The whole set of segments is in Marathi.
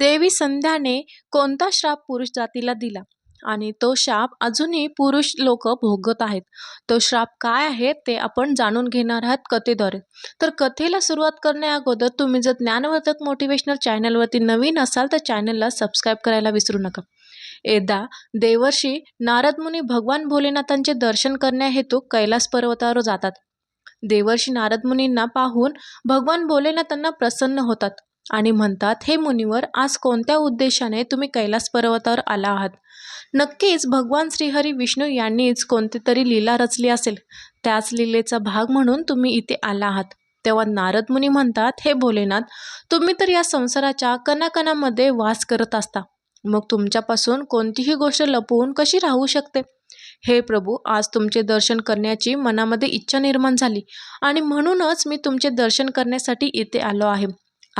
देवी संध्याने कोणता श्राप पुरुष जातीला दिला? आणि तो शाप अजूनही पुरुष लोक भोगत आहेत. तो श्राप काय आहे ते आपण जाणून घेणार आहात कथेद्वारे. तर कथेला सुरुवात करण्या अगोदर तुम्ही जर ज्ञानवर्धक मोटिवेशनल चॅनलवरती नवीन असाल तर चॅनलला सबस्क्राईब करायला विसरू नका. एकदा देवर्षी नारद मुनी भगवान भोलेनाथांचे दर्शन करण्याहेतू कैलास पर्वतावर जातात. देवर्षी नारद मुनींना पाहून भगवान भोलेनाथांना प्रसन्न होतात. आणि म्हणतात हे मुनिवर आज कोणत्या उद्देशाने तुम्ही कैलास पर्वतावर आला आहात? नक्कीच भगवान श्रीहरी विष्णू यांनीच कोणती तरी लीला रचली असेल. त्याच लीलेचा भाग म्हणून तुम्ही इथे आला आहात. तेव्हा नारद मुनी म्हणतात हे भोलेनाथ तुम्ही तर या संसाराच्या कणाकणामध्ये वास करत असता. मग तुमच्यापासून कोणतीही गोष्ट लपवून कशी राहू शकते? हे प्रभू आज तुमचे दर्शन करण्याची मनामध्ये इच्छा निर्माण झाली आणि म्हणूनच मी तुमचे दर्शन करण्यासाठी इथे आलो आहे.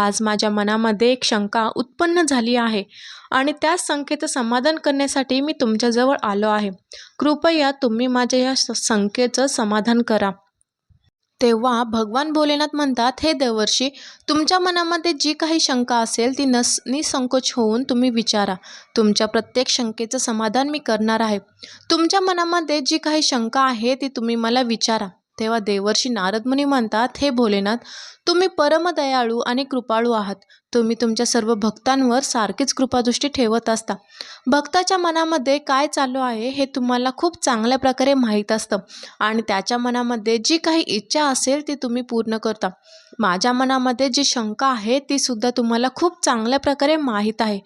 आज माझ्या मनामध्ये एक शंका उत्पन्न झाली आहे आणि त्या संख्येचं समाधान करण्यासाठी मी तुमच्याजवळ आलो आहे. कृपया तुम्ही माझ्या या संख्येचं समाधान करा. तेव्हा भगवान भोलेनाथ म्हणतात हे देवर्षी तुमच्या मनामध्ये जी काही शंका असेल ती नस निसंकोच होऊन तुम्ही विचारा. तुमच्या प्रत्येक शंकेचं समाधान मी करणार आहे. तुमच्या मनामध्ये जी काही शंका आहे ती तुम्ही मला विचारा. तेव्हा देवर्षी नारद मुनी म्हणतात हे भोलेनाथ तुम्ही परमदयाळू आणि कृपाळू आहात. तुम्ही तुमच्या सर्व भक्तांवर सारखीच कृपादृष्टी ठेवत असता. भक्ताच्या मनामध्ये काय चालू आहे हे तुम्हाला खूप चांगल्या प्रकारे माहीत असतं आणि त्याच्या मनामध्ये जी काही इच्छा असेल ती तुम्ही पूर्ण करता. माझ्या मनामध्ये जी शंका आहे ती सुद्धा तुम्हाला खूप चांगल्या प्रकारे माहीत आहे.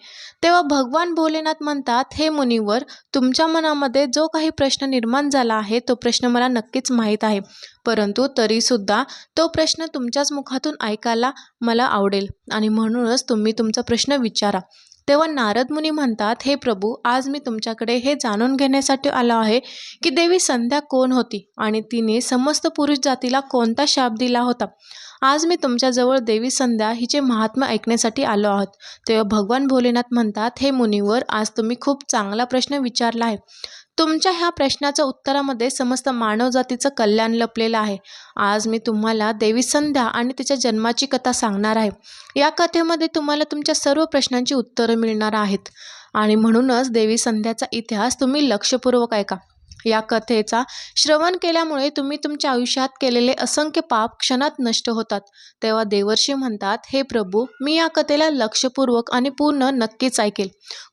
तेव्हा भगवान भोलेनाथ म्हणतात हे मुनिवर तुमच्या मनामध्ये जो काही प्रश्न निर्माण झाला आहे तो प्रश्न मला नक्कीच माहीत आहे. परंतु तरीसुद्धा तो प्रश्न तुमच्याच मुखातून ऐकायला मला आवडेल. आणि म्हणूनच तुम्ही तुमचा प्रश्न विचारा. तेव्हा नारद मुनी म्हणतात हे प्रभू आज मी तुमच्याकडे हे जाणून घेण्यासाठी आलो आहे की देवी संध्या कोण होती आणि तिने समस्त पुरुष जातीला कोणता शाप दिला होता? आज मी तुमच्याजवळ देवी संध्या हिचे महात्म्य ऐकण्यासाठी आलो आहोत. तेव्हा भगवान भोलेनाथ म्हणतात हे मुनीवर आज तुम्ही खूप चांगला प्रश्न विचारला आहे. तुमच्या ह्या प्रश्नाच्या उत्तरामध्ये समस्त मानवजातीचं कल्याण लपलेलं आहे. आज मी तुम्हाला देवी संध्या आणि तिच्या जन्माची कथा सांगणार आहे. या कथेमध्ये तुम्हाला तुमच्या सर्व प्रश्नांची उत्तरं मिळणार आहेत. आणि म्हणूनच देवी संध्याचा इतिहास तुम्ही लक्षपूर्वक ऐका. या कथेचा. श्रवण केल्यामुळे तुम्ही तुमच्या आयुष्यात केलेले असंख्य पाप क्षणात नष्ट होतात. तेव्हा देवर्षी म्हणतात हे प्रभू मी या कथेला लक्षपूर्वक आणि पूर्ण नक्कीच ऐकेल.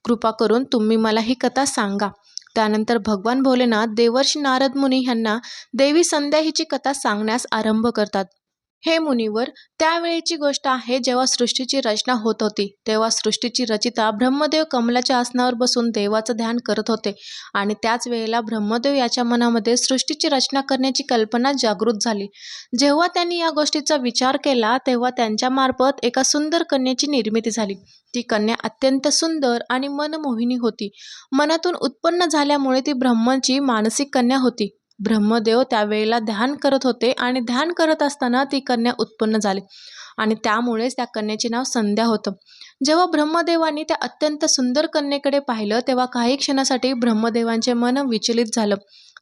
कृपा करून तुम्ही मला ही कथा सांगा. त्यानंतर भगवान भोलेनाथ देवर्षी नारद मुनी ह्यांना देवी संध्या हिची कथा सांगण्यास आरंभ करतात. हे मुनीवर त्यावेळेची गोष्ट आहे जेव्हा सृष्टीची रचना होत होती. तेव्हा सृष्टीची रचिता ब्रह्मदेव कमलाच्या आसनावर बसून देवाचं ध्यान करत होते आणि त्याच वेळेला ब्रह्मदेव याच्या मनामध्ये सृष्टीची रचना करण्याची कल्पना जागृत झाली. जेव्हा त्यांनी या गोष्टीचा विचार केला तेव्हा त्यांच्यामार्फत एका सुंदर कन्याची निर्मिती झाली. ती कन्या अत्यंत सुंदर आणि मनमोहिनी होती. मनातून उत्पन्न झाल्यामुळे ती ब्रह्मची मानसिक कन्या होती. ब्रह्मदेव त्यावेळेला ध्यान करत होते आणि ध्यान करत असताना ती कन्या उत्पन्न झाली. आणि त्यामुळेच त्या कन्याचे नाव संध्या होतं. जेव्हा ब्रह्मदेवानी त्या अत्यंत सुंदर कन्येकडे पाहिलं तेव्हा काही क्षणासाठी ब्रह्मदेवांचे मन विचलित झालं.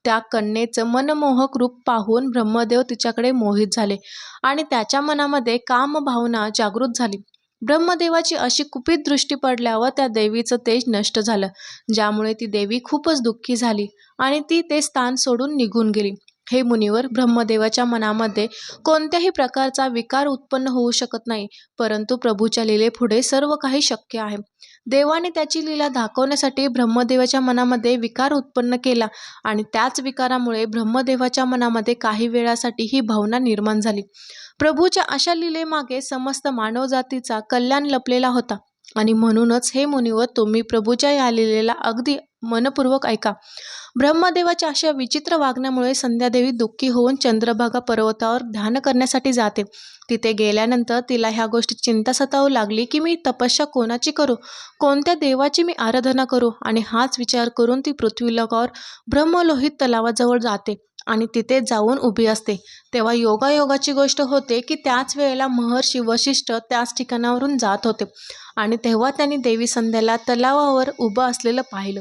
त्या कन्येचं मनमोहक रूप पाहून ब्रह्मदेव तिच्याकडे मोहित झाले आणि त्याच्या मनामध्ये कामभावना जागृत झाली. ब्रह्मदेवाची अशी कुपित दृष्टी पडल्यावर त्या देवीचं तेज नष्ट झालं ज्यामुळे ती देवी खूपच दुःखी झाली आणि ती ते स्थान सोडून निघून गेली. हे मुनिवर ब्रह्मदेवाच्या मनामध्ये कोणत्याही प्रकारचा विकार उत्पन्न होऊ शकत नाही परंतु प्रभूच्या लिलेपुढे सर्व काही शक्य आहे. देवाने त्याची लीला दाखवण्यासाठी ब्रह्मदेवाच्या मनामध्ये विकार उत्पन्न केला आणि त्याच विकारामुळे ब्रह्मदेवाच्या मनामध्ये काही वेळासाठी ही भावना निर्माण झाली. प्रभूच्या अशा लीलेमागे समस्त मानवजातीचा कल्याण लपलेला होता आणि म्हणूनच हे मुनिवर तुम्ही प्रभूच्या या लिलेला अगदी मनपूर्वक ऐका. ब्रह्मदेवाच्या अशा विचित्र वागण्यामुळे संध्यादेवी दुःखी होऊन चंद्रभागा पर्वतावर ध्यान करण्यासाठी जाते. तिथे गेल्यानंतर तिला ह्या गोष्टी चिंता सतावू लागली की मी तपस्या कोणाची करू? कोणत्या देवाची मी आराधना करू? आणि हाच विचार करून ती पृथ्वीलोकावर ब्रह्मलोहित तलावाजवळ जाते आणि तिथे जाऊन उभी असते. तेव्हा योगायोगाची गोष्ट होते की त्याच वेळेला महर्षी वशिष्ठ त्याच ठिकाणावरून जात होते आणि तेव्हा त्यांनी देवी संध्याला तलावावर उभं असलेलं पाहिलं.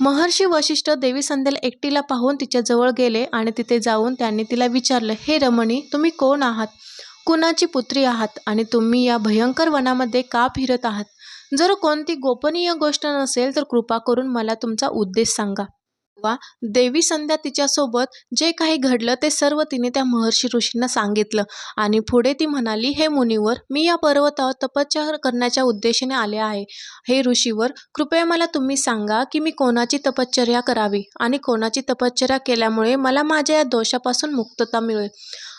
महर्षी वशिष्ठ देवी संध्याला एकटीला पाहून तिच्याजवळ गेले आणि तिथे जाऊन त्यांनी तिला विचारलं हे रमणी तुम्ही कोण आहात? कुणाची पुत्री आहात? आणि तुम्ही या भयंकर वनामध्ये का फिरत आहात? जर कोणती गोपनीय गोष्ट नसेल तर कृपा करून मला तुमचा उद्देश सांगा. वा देवी संध्या तिच्यासोबत जे काही घडलं ते सर्व तिने त्या महर्षी ऋषींना सांगितलं. आणि पुढे ती म्हणाली हे मुनीवर मी या पर्वतावर तपश्चर्या करण्याच्या उद्देशाने आले आहे. हे ऋषीवर कृपया मला तुम्ही सांगा की मी कोणाची तपश्चर्या करावी? आणि कोणाची तपश्चर्या केल्यामुळे मला माझ्या या दोषापासून मुक्तता मिळेल?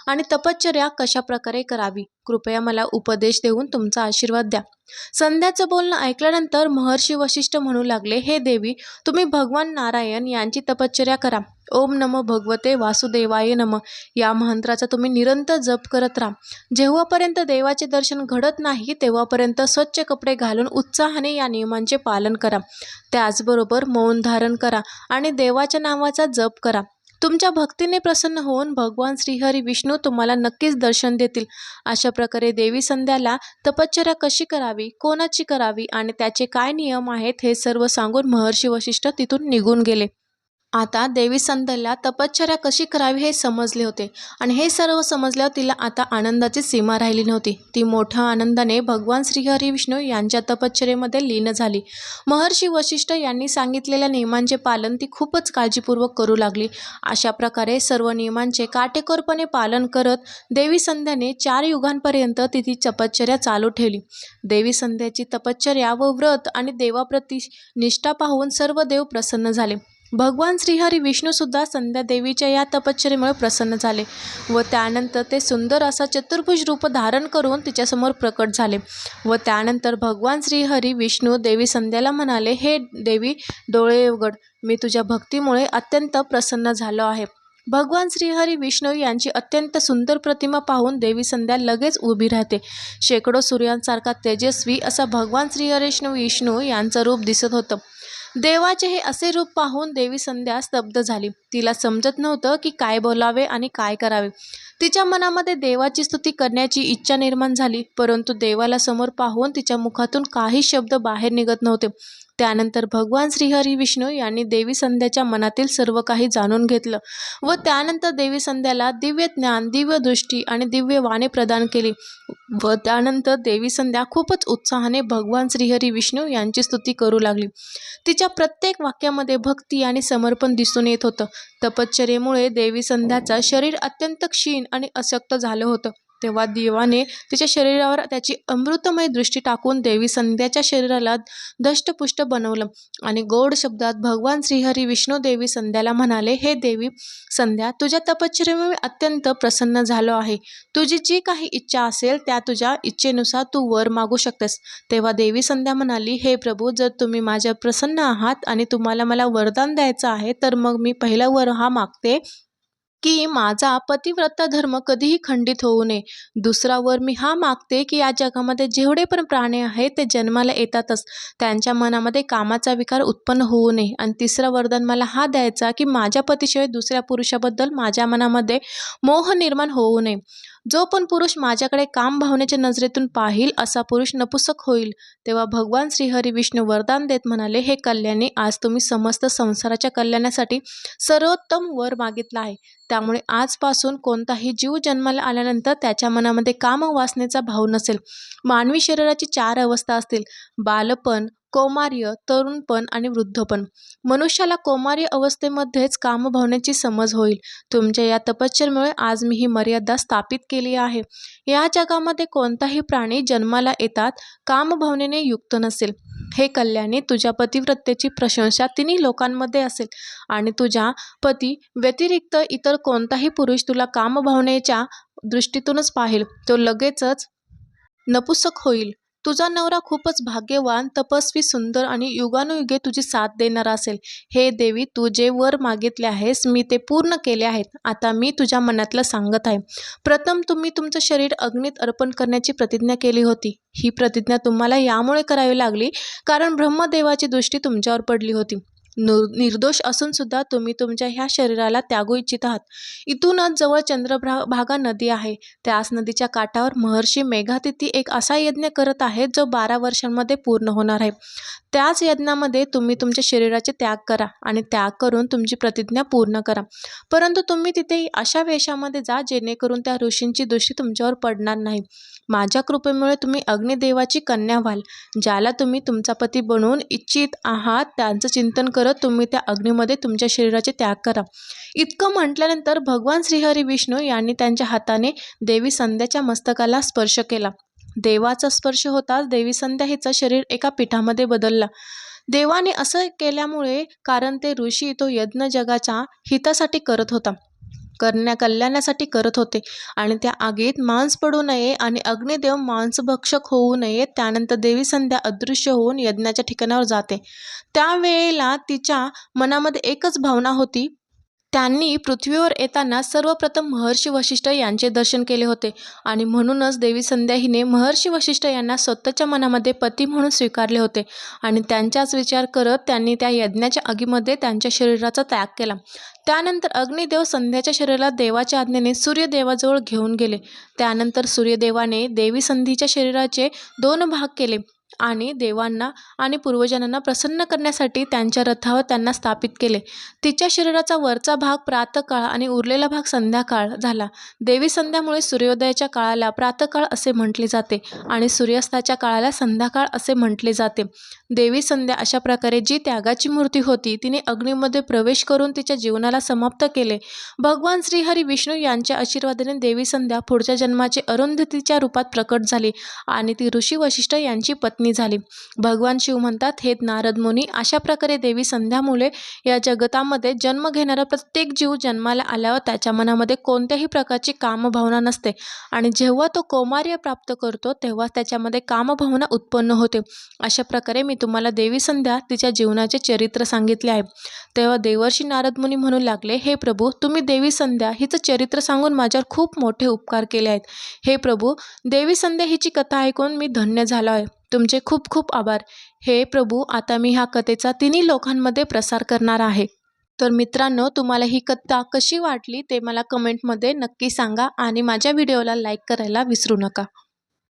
आणि तपश्चर्या कशा प्रकारे करावी? कृपया मला उपदेश देऊन तुमचा आशीर्वाद द्या. संध्याचं बोलणं ऐकल्यानंतर महर्षी वशिष्ठ म्हणू लागले हे देवी तुम्ही भगवान नारायण यांची तपश्चर्या करा. ओम नम भगवते वासुदेवाय नम. या मंत्राचा तुम्ही निरंतर जप करत राहा. जेव्हापर्यंत देवाचे दर्शन घडत नाही तेव्हापर्यंत स्वच्छ कपडे घालून उत्साहाने या नियमांचे पालन करा. त्याचबरोबर मौन धारण करा आणि देवाच्या नावाचा जप करा. तुमच्या भक्तीने प्रसन्न होऊन भगवान श्रीहरी विष्णू तुम्हाला नक्कीच दर्शन देतील. अशा प्रकारे देवी संध्याला तपश्चर्या कशी करावी कोणाची करावी आणि त्याचे काय नियम आहेत हे सर्व सांगून महर्षी वशिष्ठ तिथून निघून गेले. आता देवी संध्याला तपश्चर्या कशी करावी हे समजले होते. आणि हे सर्व समजल्यावर तिला आता आनंदाची सीमा राहिली नव्हती. ती मोठ्या आनंदाने भगवान श्रीहरी विष्णू यांच्या तपश्चर्येमध्ये लीन झाली. महर्षी वशिष्ठ यांनी सांगितलेल्या नियमांचे पालन ती खूपच काळजीपूर्वक करू लागली. अशा प्रकारे सर्व नियमांचे काटेकोरपणे पालन करत देवी संध्याने चार युगांपर्यंत तिची तपश्चर्या चालू ठेवली. देवी संध्याची तपश्चर्या व व्रत आणि देवाप्रती निष्ठा पाहून सर्व देव प्रसन्न झाले. भगवान श्रीहरी विष्णूसुद्धा संध्या देवीच्या या तपश्चर्येमुळे प्रसन्न झाले व त्यानंतर ते सुंदर असा चतुर्भुज रूप धारण करून तिच्यासमोर प्रकट झाले व त्यानंतर भगवान श्रीहरी विष्णू देवी संध्याला म्हणाले हे देवी डोळे उघड. मी तुझ्या भक्तीमुळे अत्यंत प्रसन्न झालो आहे. भगवान श्रीहरी विष्णू यांची अत्यंत सुंदर प्रतिमा पाहून देवी संध्या लगेच उभी राहते. शेकडो सूर्यांसारखा तेजस्वी असा भगवान श्रीहरिष्णू विष्णू यांचं रूप दिसत होतं. देवाचे हे असे रूप पाहून देवी संध्या स्तब्ध झाली. तिला समजत नव्हतं की काय बोलावे आणि काय करावे. तिच्या मनामध्ये देवाची स्तुती करण्याची इच्छा निर्माण झाली परंतु देवाला समोर पाहून तिच्या मुखातून काही शब्द बाहेर निघत नव्हते. त्यानंतर भगवान श्रीहरी विष्णू यांनी देवी संध्याच्या मनातील सर्व काही जाणून घेतलं व त्यानंतर देवी संध्याला दिव्य ज्ञान दिव्य दृष्टी आणि दिव्य वाणे प्रदान केली व त्यानंतर देवी संध्या खूपच उत्साहाने भगवान श्रीहरी विष्णू यांची स्तुती करू लागली. तिच्या प्रत्येक वाक्यामध्ये भक्ती आणि समर्पण दिसून येत होतं. तपश्चर्येमुळे देवी संध्याचा शरीर अत्यंत क्षीण आणि अशक्त झालं होतं. तेव्हा देवाने तिच्या शरीरावर त्याची अमृतमय दृष्टी टाकून देवी संध्याच्या शरीराला दष्टपुष्ट बनवलं आणि गोड शब्दात भगवान श्रीहरी विष्णू देवी संध्याला म्हणाले हे देवी संध्या तुझ्या तपश्चर्येमुळे अत्यंत प्रसन्न झालो आहे. तुझी जी काही इच्छा असेल त्या तुझ्या इच्छेनुसार तू वर मागू शकतेस. तेव्हा देवी संध्या म्हणाली हे प्रभू जर तुम्ही माझ्या प्रसन्न आहात आणि तुम्हाला मला वरदान द्यायचं आहे तर मग मी पहिला वर हा मागते की माझा पतिव्रता धर्म कधीही खंडित होऊ नये. दुसरावर मी हा मागते की या जगामध्ये जेवढे पण प्राणी आहेत ते जन्माला येतातच. त्यांच्या मनामध्ये कामाचा विकार उत्पन्न होऊ नये. आणि तिसरं वरदान मला हा द्यायचा की माझ्या पतीशिवाय दुसऱ्या पुरुषाबद्दल माझ्या मनामध्ये मोह निर्माण होऊ नये. जो पण पुरुष माझ्याकडे काम भावनेच्या नजरेतून पाहिल असा पुरुष नपुसक होईल. तेव्हा भगवान श्रीहरी विष्णू वरदान देत म्हणाले हे कल्याणी आज तुम्ही समस्त संसाराच्या कल्याणासाठी सर्वोत्तम वर मागितला आहे. त्यामुळे आजपासून कोणताही जीव जन्माला आल्यानंतर त्याच्या मनामध्ये कामवासनेचा भाव नसेल. मानवी शरीराची चार अवस्था असतील. बालपण कौमार्य तरुणपण आणि वृद्धपण मनुष्याला कौमार्य अवस्थेमध्येच कामभावनेची समज होईल. तुमच्या या तपश्चरमुळे आज मी ही मर्यादा स्थापित केली आहे. या जगामध्ये कोणताही प्राणी जन्माला येतात कामभावनेने युक्त नसेल. हे कल्याणी तुझ्या पतिव्रतेची प्रशंसा तिन्ही लोकांमध्ये असेल. आणि तुझ्या पती व्यतिरिक्त इतर कोणताही पुरुष तुला कामभावनेच्या दृष्टीतूनच पाहिल. तो लगेचच नपुसक होईल. तुझा नवरा खूपच भाग्यवान तपस्वी सुंदर आणि युगानुयुगे तुझी साथ देणारा असेल. हे देवी तू जे वर मागितले आहेस मी ते पूर्ण केले आहेत. आता मी तुझ्या मनातलं सांगत आहे. प्रथम तुम्ही तुमचं शरीर अग्नीत अर्पण करण्याची प्रतिज्ञा केली होती. ही प्रतिज्ञा तुम्हाला यामुळे करावी लागली कारण ब्रह्मदेवाची दृष्टी तुमच्यावर पडली होती. नु निर्दोष असूनसुद्धा तुम्ही तुमच्या ह्या शरीराला त्यागू इच्छित आहात. इथूनच जवळ चंद्रभा भागा नदी आहे. त्याच नदीच्या काठावर महर्षी मेघातिथी एक असा यज्ञ करत आहेत जो बारा वर्षांमध्ये पूर्ण होणार आहे. त्याच यज्ञामध्ये तुम्ही तुमच्या शरीराचे त्याग करा आणि त्याग करून तुमची प्रतिज्ञा पूर्ण करा. परंतु तुम्ही तिथे अशा वेशामध्ये जा जेणेकरून त्या ऋषींची दृष्टी तुमच्यावर पडणार नाही. माझ्या कृपेमुळे तुम्ही अग्निदेवाची कन्या व्हाल ज्याला तुम्ही तुमचा पती बनवून इच्छित आहात त्यांचं चिंतन करत तुम्ही त्या अग्नीमध्ये तुमच्या शरीराचे त्याग करा. इतकं म्हटल्यानंतर भगवान श्रीहरी विष्णू यांनी त्यांच्या हाताने देवी संध्याच्या मस्तकाला स्पर्श केला. देवाचा स्पर्श होताच देवी संध्या हिचं शरीर एका पिठामध्ये बदलला. देवाने असं केल्यामुळे कारण ते ऋषी तो यज्ञ जगाच्या हितासाठी करत होता. करण्या कल्याणासाठी करत होते. आणि त्या आगीत मांस पडू नये आणि अग्निदेव मांसभक्षक होऊ नये त्यानंतर देवी संध्या अदृश्य होऊन यज्ञाच्या ठिकाणावर जाते. त्यावेळेला तिच्या मनामध्ये एकच भावना होती त्यांनी पृथ्वीवर येताना सर्वप्रथम महर्षी वशिष्ठ यांचे दर्शन केले होते. आणि म्हणूनच देवी संध्या हिने महर्षी वशिष्ठ यांना स्वतःच्या मनामध्ये पती म्हणून स्वीकारले होते. आणि त्यांचाच विचार करत त्यांनी त्या यज्ञाच्या आगीमध्ये त्यांच्या शरीराचा त्याग केला. त्यानंतर अग्निदेव संध्याच्या शरीराला देवाच्या आज्ञेने सूर्यदेवाजवळ घेऊन गेले. त्यानंतर सूर्यदेवाने देवी संधीच्या शरीराचे दोन भाग केले. आणि देवांना आणि पूर्वजांना प्रसन्न करण्यासाठी त्यांच्या रथावर त्यांना स्थापित केले. तिच्या शरीराचा वरचा भाग प्रातकाळ आणि उरलेला भाग संध्याकाळ झाला. देवी संध्यामुळे सूर्योदयाच्या काळाला प्रातकाळ असे म्हटले जाते आणि सूर्यास्ताच्या काळाला संध्याकाळ असे म्हटले जाते. देवी संध्या अशा प्रकारे जी त्यागाची मूर्ती होती तिने अग्नीमध्ये प्रवेश करून तिच्या जीवनाला समाप्त केले. भगवान श्रीहरी विष्णू यांच्या आशीर्वादाने देवी संध्या पुढच्या जन्माचे अरुंधतीच्या रूपात प्रकट झाली आणि ती ऋषी वशिष्ठ यांची पत्नी झाली. भगवान शिव म्हणतात हे नारद मुनी अशा प्रकारे देवी संध्यामुळे या जगतामध्ये जन्म घेणारा प्रत्येक जीव जन्माला आल्यावर त्याच्या मनामध्ये कोणत्याही प्रकारची कामभावना नसते. आणि जेव्हा तो कौमार्य प्राप्त करतो तेव्हा त्याच्यामध्ये कामभावना उत्पन्न होते. अशा प्रकारे मी तुम्हाला देवी संध्या तिच्या जीवनाचे चरित्र सांगितले आहे. तेव्हा देवर्षी नारद मुनी म्हणू लागले हे प्रभू तुम्ही देवी संध्या हिचं चरित्र सांगून माझ्यावर खूप मोठे उपकार केले आहेत. हे प्रभू देवी संध्या हिची कथा ऐकून मी धन्य झालो आहे. तुमचे खूप खूप आभार. हे प्रभू आता मी ह्या कथेचा तिन्ही लोकांमध्ये प्रसार करणार आहे. तर मित्रांनो तुम्हाला ही कथा कशी वाटली ते मला कमेंटमध्ये नक्की सांगा आणि माझ्या व्हिडिओला लाईक करायला विसरू नका.